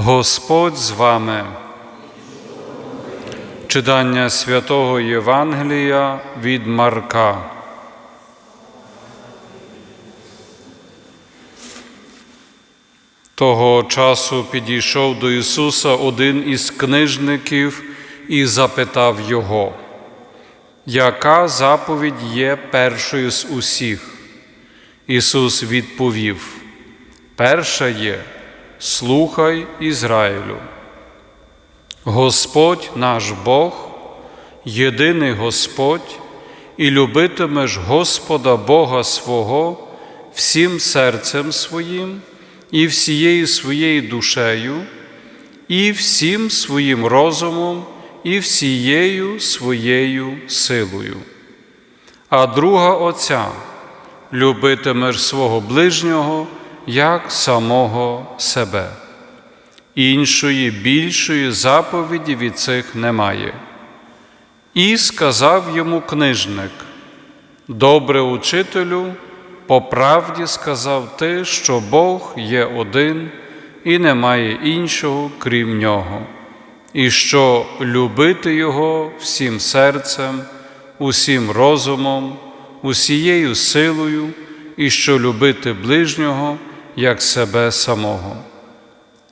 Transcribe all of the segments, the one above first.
Господь з вами. Читання святого Євангелія від Марка. Того часу підійшов до Ісуса один із книжників і запитав Його, яка заповідь є першою з усіх? Ісус відповів: Перша є слухай Ізраїлю. Господь наш Бог, єдиний Господь, і любитимеш Господа Бога свого всім серцем своїм, і всією своєю душею, і всім своїм розумом, і всією своєю силою. А друга Отця любитимеш свого ближнього як самого себе. Іншої більшої заповіді від цих немає. І сказав йому книжник: Добре учителю, по правді сказав ти, що Бог є один і немає іншого, крім нього, і що любити Його всім серцем, усім розумом, усією силою, і що любити ближнього як себе самого.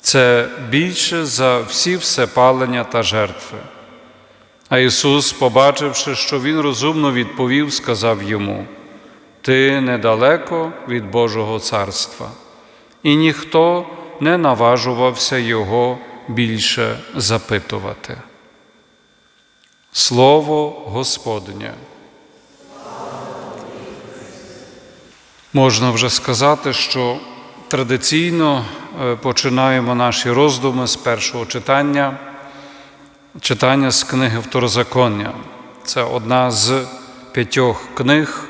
Це більше за всі всепалення та жертви. А Ісус, побачивши, що Він розумно відповів, сказав йому: Ти недалеко від Божого царства, і ніхто не наважувався Його більше запитувати. Слово Господнє. Можна вже сказати, що традиційно е, починаємо наші роздуми з першого читання, читання з книги Второзаконня. Це одна з п'ятьох книг,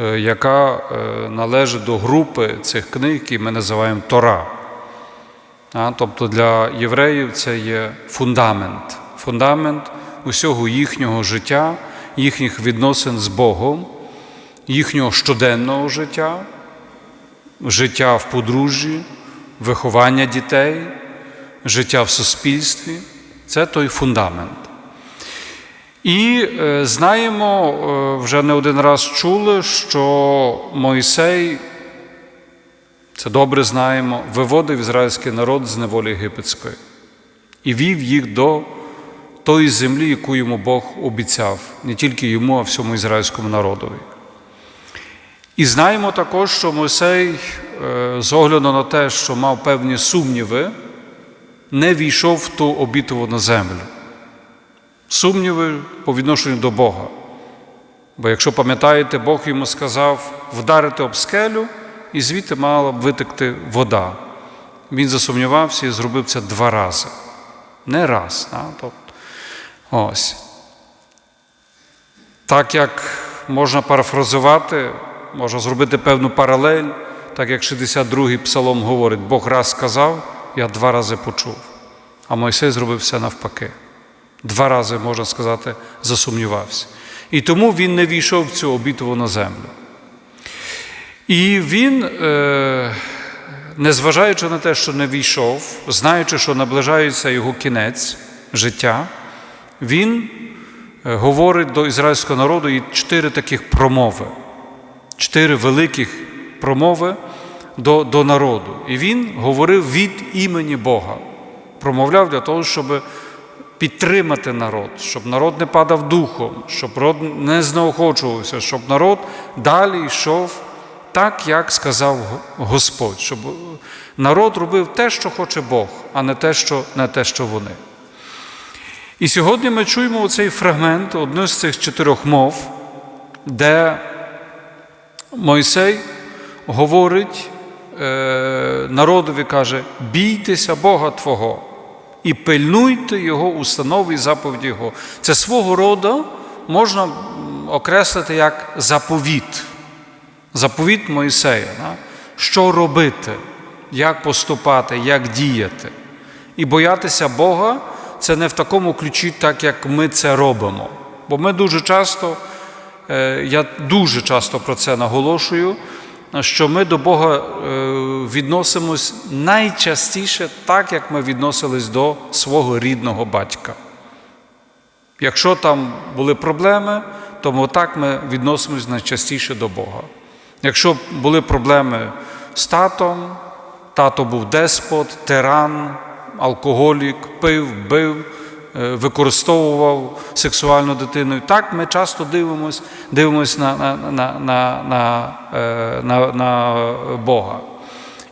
е, яка е, належить до групи цих книг, які ми називаємо Тора. Тобто для євреїв це є фундамент, фундамент усього їхнього життя, їхніх відносин з Богом, їхнього щоденного життя, життя в подружжі, виховання дітей, життя в суспільстві це той фундамент. І е, знаємо, е, вже не один раз чули, що Мойсей, це добре знаємо, виводив ізраїльський народ з неволі єгипетської і вів їх до тої землі, яку йому Бог обіцяв, не тільки йому, а всьому ізраїльському народові. І знаємо також, що Мойсей, е, з огляду на те, що мав певні сумніви, не війшов в ту обітовану землю. Сумніви по відношенню до Бога. Бо, якщо пам'ятаєте, Бог йому сказав вдарити об скелю, і звідти мала б витекти вода. Він засумнівався і зробив це два рази. Не раз. Да? Тобто, ось. Так як можна парафразувати, можна зробити певну паралель, так як 62-й псалом говорить, Бог раз сказав, я два рази почув. А Мойсей зробив все навпаки. Два рази, можна сказати, засумнівався. І тому він не війшов в цю обітовану землю. І він, е, незважаючи на те, що не війшов, знаючи, що наближається його кінець життя, він е, говорить до ізраїльського народу і чотири таких промови, чотири великих промови до, до народу. І він говорив від імені Бога, промовляв для того, щоб підтримати народ, щоб народ не падав духом, щоб народ не знеохочувався, щоб народ далі йшов так, як сказав Господь, щоб народ робив те, що хоче Бог, а не те, що, не те, що вони. І сьогодні ми чуємо оцей фрагмент, одну з цих чотирьох мов, де Мойсей говорить е, народові, каже: бійтеся Бога Твого і пильнуйте Його установи і заповіді Його. Це свого роду можна окреслити як заповіт. Заповіт Мойсея. Що робити, як поступати, як діяти. І боятися Бога це не в такому ключі, так як ми це робимо. Бо ми дуже часто, я дуже часто про це наголошую, що ми до Бога е, відносимось найчастіше так, як ми відносились до свого рідного батька. Якщо там були проблеми, то так ми відносимось найчастіше до Бога. Якщо були проблеми з татом, тато був деспот, тиран, алкоголік, пив, бив, е, використовував сексуальну дитину. Так ми часто дивимося дивимось на, на, на, на, е, на, на Бога.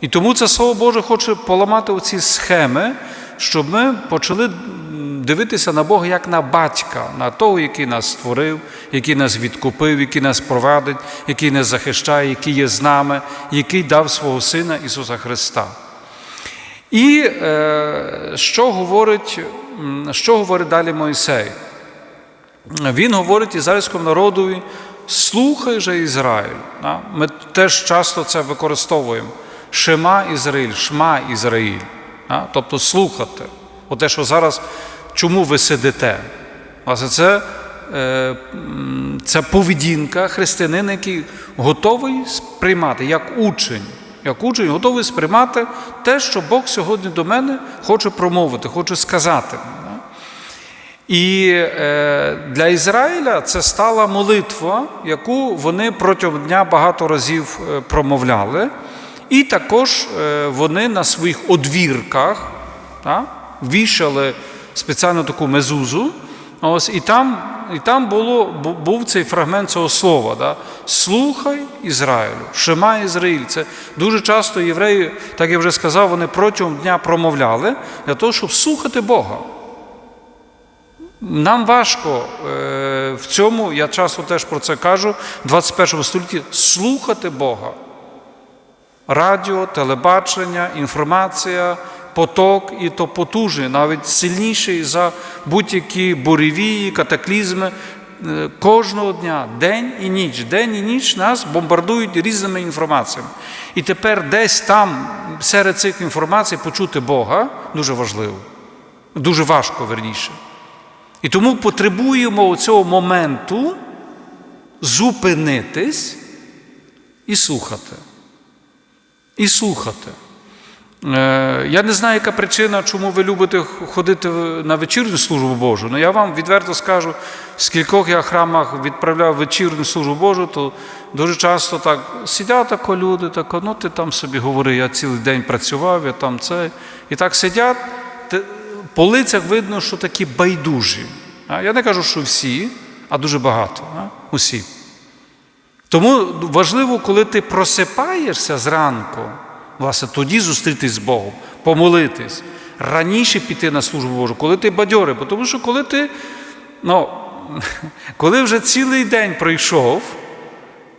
І тому це Слово Боже хоче поламати оці схеми, щоб ми почали дивитися на Бога як на батька, на того, який нас створив, який нас відкупив, який нас провадить, який нас захищає, який є з нами, який дав свого Сина Ісуса Христа. І е, що, говорить, що говорить далі Мойсей? Він говорить ізраїльському народові, слухай же Ізраїль. Ми теж часто це використовуємо. Шема Ізраїль, шма Ізраїль. Тобто слухати. Оте, що зараз, чому ви сидите? Власне, це, е, це поведінка християнина, який готовий сприймати як учень. Як учень готовий сприймати те, що Бог сьогодні до мене хоче промовити, хоче сказати. І е, для Ізраїля це стала молитва, яку вони протягом дня багато разів е, промовляли. І також е, вони на своїх одвірках вішали спеціально таку мезузу. Ось, і там, і там було, був цей фрагмент цього слова. Да? Слухай Ізраїлю, Шема Ізраїль. Це дуже часто євреї, так я вже сказав, вони протягом дня промовляли для того, щоб слухати Бога. Нам важко е, в цьому, я часто теж про це кажу, в 21 столітті слухати Бога. Радіо, телебачення, інформація, поток і то потужний, навіть сильніший за будь-які буревії, катаклізми. Е, Кожного дня, день і ніч, день і ніч нас бомбардують різними інформаціями. І тепер десь там, серед цих інформацій, почути Бога дуже важливо, дуже важко верніше. І тому потребуємо цього моменту зупинитись і слухати. І слухати. Е, Я не знаю, яка причина, чому ви любите ходити на вечірню службу Божу. але я вам відверто скажу, скількох я храмах відправляв вечірню службу Божу, то дуже часто так сидять тако люди, тако, ну ти там собі говори, я цілий день працював, я там це. І так сидять, по лицях видно, що такі байдужі. Я не кажу, що всі, а дуже багато. Усі. Тому важливо, коли ти просипаєшся зранку, власне, тоді зустрітись з Богом, помолитись, раніше піти на службу Божу, коли ти бадьорий. Тому що коли ти, ну, коли вже цілий день пройшов,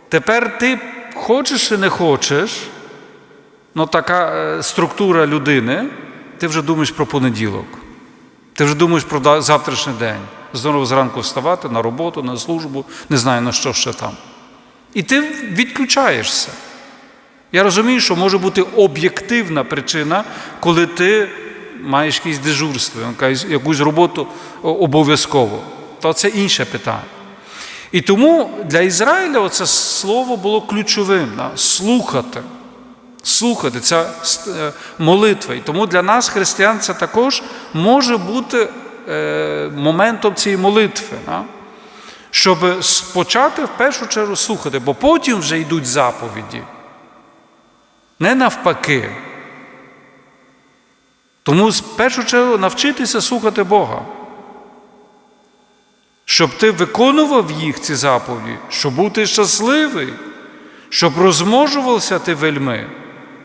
тепер ти хочеш чи не хочеш, ну така е, структура людини, ти вже думаєш про понеділок. Ти вже думаєш про завтрашній день. Знову зранку вставати на роботу, на службу, не знаю на що ще там. І ти відключаєшся. Я розумію, що може бути об'єктивна причина, коли ти маєш якесь дежурство, якусь роботу обов'язково. То це інше питання. І тому для Ізраїля це слово було ключовим слухати. Слухати, це молитва. І тому для нас, християн, це також може бути е, моментом цієї молитви. Щоб почати в першу чергу слухати, бо потім вже йдуть заповіді. Не навпаки. Тому в першу чергу навчитися слухати Бога. Щоб ти виконував їх ці заповіді, щоб бути щасливий, щоб розмножувався ти вельми,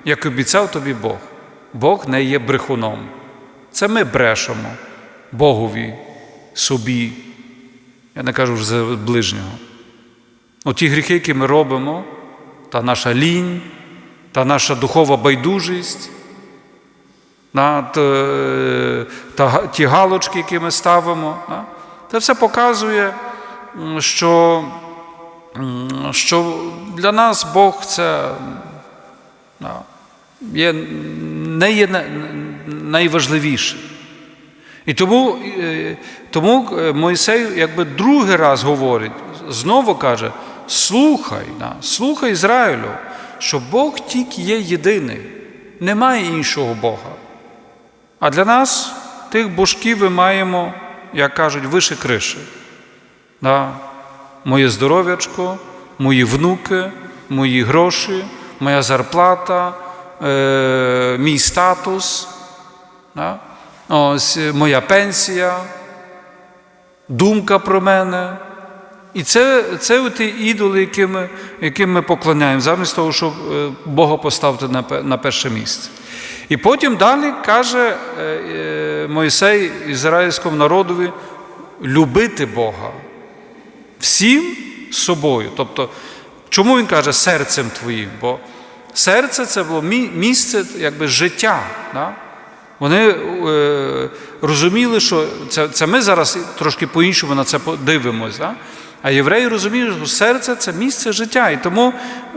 як обіцяв тобі Бог. Бог не є брехуном. Це ми брешемо Богові, собі. Я не кажу вже ближнього. Оті гріхи, які ми робимо, та наша лінь, та наша духова байдужість, на, та, ті галочки, які ми ставимо, це все показує, що, що для нас Бог це є, не є на- найважливіше. І тому, е, тому е, Мойсей якби другий раз говорить, знову каже: слухай, слухай Ізраїлю, що Бог тільки є єдиний, немає іншого Бога. А для нас тих божків ми маємо, як кажуть, вище криші. Да? Моє здоров'ячко, мої внуки, мої гроші, моя зарплата, е, мій статус, да? Ось, е, моя пенсія, думка про мене. І це, це ті ідоли, яким ми, яким ми поклоняємо, замість того, щоб е, Бога поставити на, на перше місце. І потім далі каже е, е, Мойсей ізраїльському народові любити Бога всім собою. Тобто, чому він каже серцем твоїм? Бо серце це було місце якби, життя. Да? Вони е, розуміли, що це, це ми зараз трошки по-іншому на це подивимось. Да? А євреї розуміють, що серце це місце життя. І тому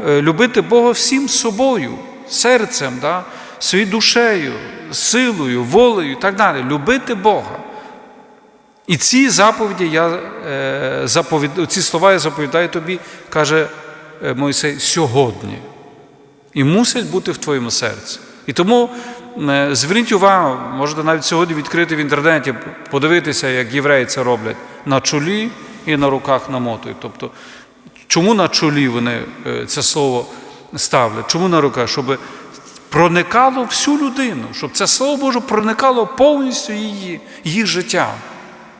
е, любити Бога всім собою, серцем, да? своєю душею, силою, волею і так далі. Любити Бога. І ці заповіді я е, заповід, ці слова я заповідаю тобі, каже е, Мойсей, сьогодні. І мусять бути в твоєму серці. І тому е, зверніть увагу, можете навіть сьогодні відкрити в інтернеті, подивитися, як євреї це роблять на чолі і на руках намотують. Тобто, чому на чолі вони е, це слово ставлять? Чому на руках? Щоб проникало всю людину, щоб це слово Боже проникало повністю її, її життя.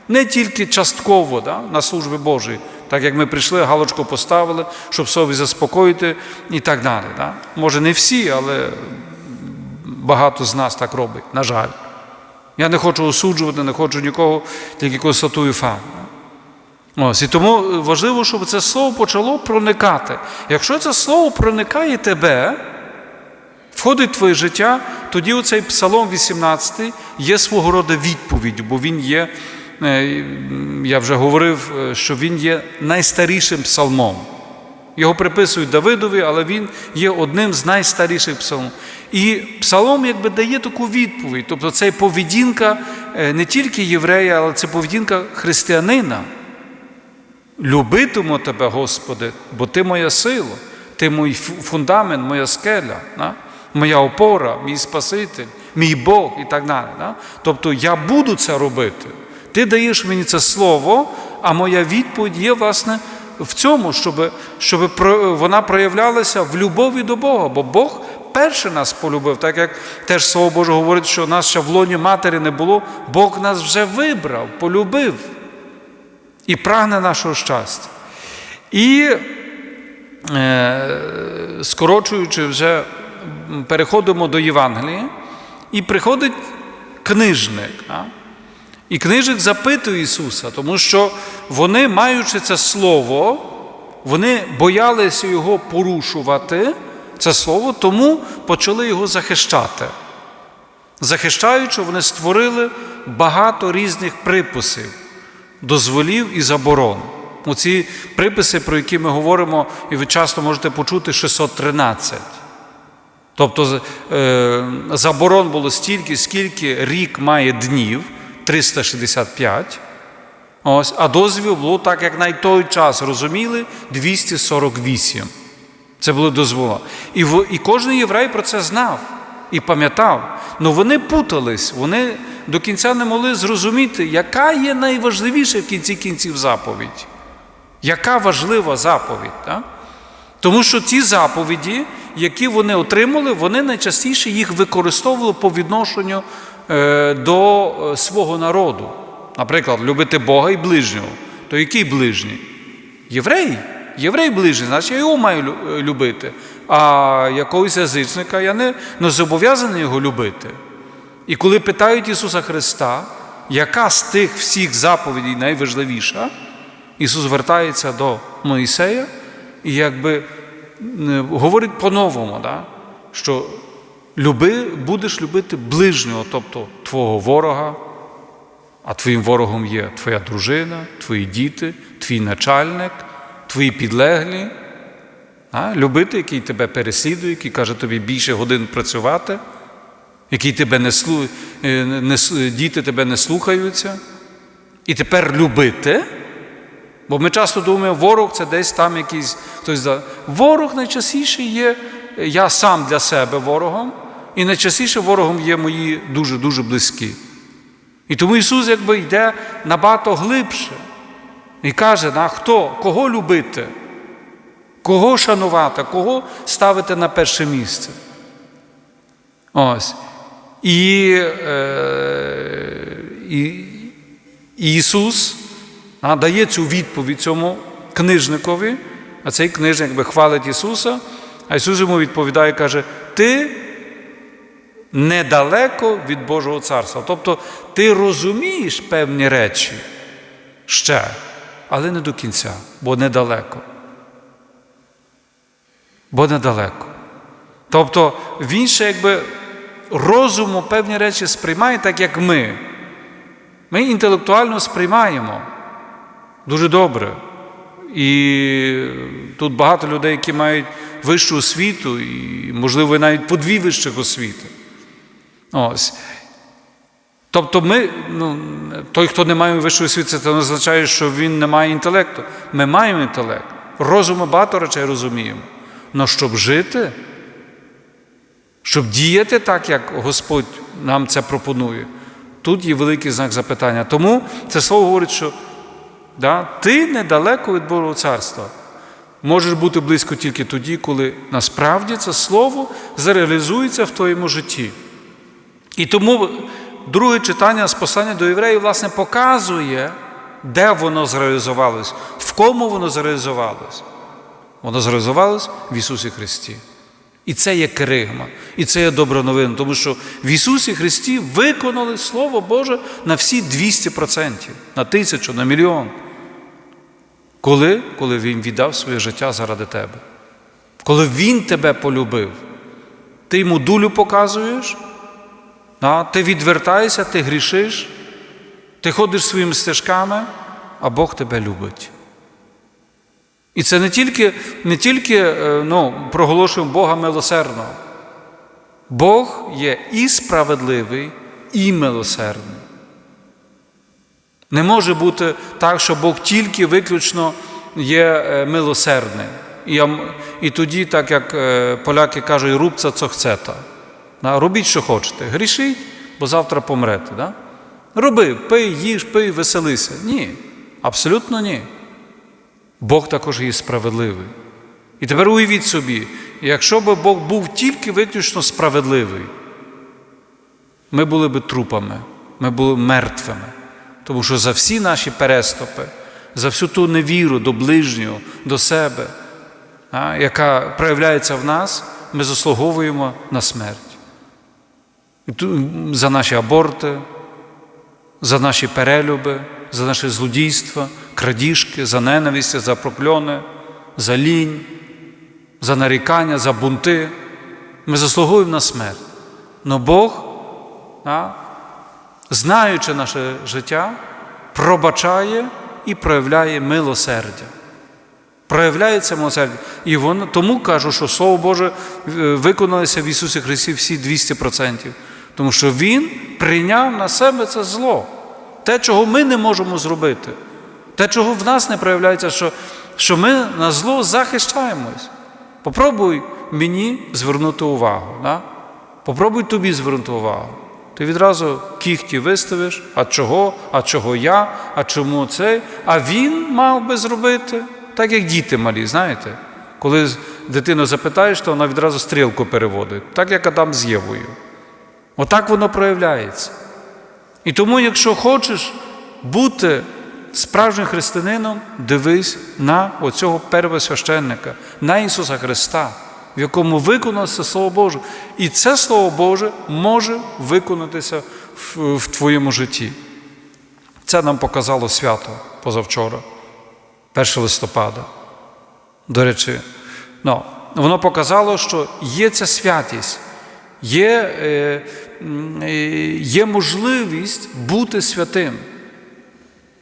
Не тільки частково да, на службі Божій, так як ми прийшли, галочку поставили, щоб собі заспокоїти і так далі. Да? Може, не всі, але багато з нас так робить, на жаль. Я не хочу осуджувати, не хочу нікого, тільки констатую факт. Ось, і тому важливо, щоб це слово почало проникати. Якщо це слово проникає тебе, входить в твоє життя, тоді оцей Псалом 18 є свого роду відповідь, бо він є, е, я вже говорив, е, що він є найстарішим псалмом. Його приписують Давидові, але він є одним з найстаріших псалмів. І псалом якби дає таку відповідь. Тобто це поведінка е, не тільки єврея, але це поведінка християнина. Любитиму тебе, Господи, бо Ти моя сила, Ти мій фундамент, моя скеля, да? моя опора, мій Спаситель, мій Бог і так далі. Да? Тобто я буду це робити. Ти даєш мені це слово, а моя відповідь є, власне, в цьому, щоб, щоб вона проявлялася в любові до Бога, бо Бог перше нас полюбив, так як теж Слово Боже говорить, що нас ще в лоні матері не було, Бог нас вже вибрав, полюбив і прагне нашого щастя. І е, скорочуючи, вже переходимо до Євангелія, і приходить книжник. І книжник запитує Ісуса, тому що вони, маючи це слово, вони боялися його порушувати, це слово, тому почали його захищати. Захищаючи, вони створили багато різних приписів, дозволів і заборон. Оці приписи, про які ми говоримо, і ви часто можете почути 613. Тобто е, заборон було стільки, скільки рік має днів 365. Ось, а дозвіл було так, як на той час розуміли 248. Це були дозвола. І, в, і кожен єврей про це знав і пам'ятав. Але вони путались, вони до кінця не могли зрозуміти, яка є найважливіша в кінці кінців заповідь. Яка важлива заповідь? Так? Тому що ті заповіді, які вони отримали, вони найчастіше їх використовували по відношенню е, до е, свого народу. Наприклад, любити Бога і ближнього. То який ближній? Єврей. Єврей ближній, значить я його маю е, любити. А якогось язичника я не, не зобов'язаний його любити. І коли питають Ісуса Христа, яка з тих всіх заповідей найважливіша, Ісус звертається до Моїсея і якби говорить по-новому, да? що люби, будеш любити ближнього, тобто твого ворога, а твоїм ворогом є твоя дружина, твої діти, твій начальник, твої підлеглі. А? Любити, який тебе переслідує, який каже тобі більше годин працювати, який тебе не, слу... е, не, діти тебе не слухаються. І тепер любити. Бо ми часто думаємо, ворог це десь там якийсь хтось. Ворог найчастіше є я сам для себе ворогом, і найчастіше ворогом є мої дуже-дуже близькі. І тому Ісус якби йде набагато глибше і каже, на хто, кого любити, кого шанувати, кого ставити на перше місце. Ось. І, е, і, Ісус а, дає цю відповідь цьому книжникові, а цей книжник якби хвалить Ісуса, а Ісус йому відповідає і каже: Ти недалеко від Божого царства. Тобто ти розумієш певні речі ще, але не до кінця, бо недалеко. Бо недалеко. Тобто він ще якби розуму певні речі сприймає так, як ми. Ми інтелектуально сприймаємо дуже добре. І тут багато людей, які мають вищу освіту, і, можливо, навіть по дві вищих освіти. Ось. Тобто, ми, ну, той, хто не має вищої освіти, це не означає, що він не має інтелекту. Ми маємо інтелект. Розуму багато речей розуміємо. Але щоб жити, щоб діяти так, як Господь нам це пропонує, тут є великий знак запитання. Тому це слово говорить, що да, ти недалеко від Божого царства. Можеш бути близько тільки тоді, коли насправді це слово зареалізується в твоєму житті. І тому друге читання з послання до євреїв, власне, показує, де воно зреалізувалось, в кому воно зреалізувалось. Воно зреалізувалось в Ісусі Христі. І це є керигма, і це є добра новина, тому що в Ісусі Христі виконали Слово Боже на всі 200%, на тисячу, на мільйон. Коли? Коли Він віддав своє життя заради тебе. Коли Він тебе полюбив, ти йому дулю показуєш, а, ти відвертаєшся, ти грішиш, ти ходиш своїми стежками, а Бог тебе любить. І це не тільки не тільки е, ну, проголошуємо Бога милосердного. Бог є і справедливий, і милосердний. Не може бути так, що Бог тільки виключно є е, милосердний. І, і тоді, так як е, поляки кажуть, рубця цохцета. Робіть, що хочете. Грішіть, бо завтра помрете. Да? Роби, пий, їж, пий, веселися. Ні, абсолютно ні. Бог також є справедливий. І тепер уявіть собі, якщо б Бог був тільки виключно справедливий, ми були б трупами, ми були мертвими. Тому що за всі наші переступи, за всю ту невіру до ближнього, до себе, яка проявляється в нас, ми заслуговуємо на смерть. За наші аборти, за наші перелюби, за наші злодійства, крадіжки, за ненависть, за прокльони, за лінь, за нарікання, за бунти. Ми заслуговуємо на смерть. Но Бог, знаючи наше життя, пробачає і проявляє милосердя. Проявляється милосердя. І воно, тому кажу, що Слово Боже виконалося в Ісусі Христі всі 200%. Тому що Він прийняв на себе це зло, те, чого ми не можемо зробити, те, чого в нас не проявляється, що що ми на зло захищаємось. Попробуй мені звернути увагу. Да? Попробуй тобі звернути увагу. Ти відразу кіхті виставиш, а чого, а чого я, а чому цей? А він мав би зробити, так як діти малі, знаєте? Коли дитину запитаєш, то вона відразу стрілку переводить, так як Адам з Євою. Отак воно проявляється. І тому, якщо хочеш бути справжнім християнином, дивись на оцього первосвященника, на Ісуса Христа, в якому виконалося Слово Боже. І це Слово Боже може виконатися в, в твоєму житті. Це нам показало свято позавчора, 1 листопада. До речі, ну, воно показало, що є ця святість, є, е, є можливість бути святим.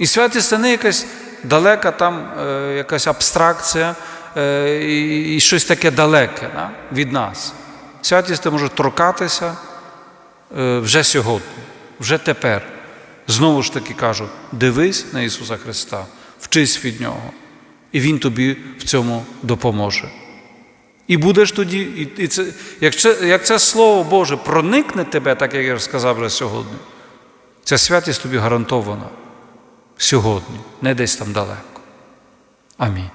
І святість це не якась далека там е, якась абстракція е, і, щось таке далеке да, від нас. Святість може торкатися е, вже сьогодні, вже тепер. Знову ж таки кажу: дивись на Ісуса Христа, вчись від Нього, і Він тобі в цьому допоможе. І будеш тоді, і, і це, як, це, як це Слово Боже проникне тебе, так як я сказав вже сьогодні, ця святість тобі гарантована сьогодні, не десь там далеко. Амінь.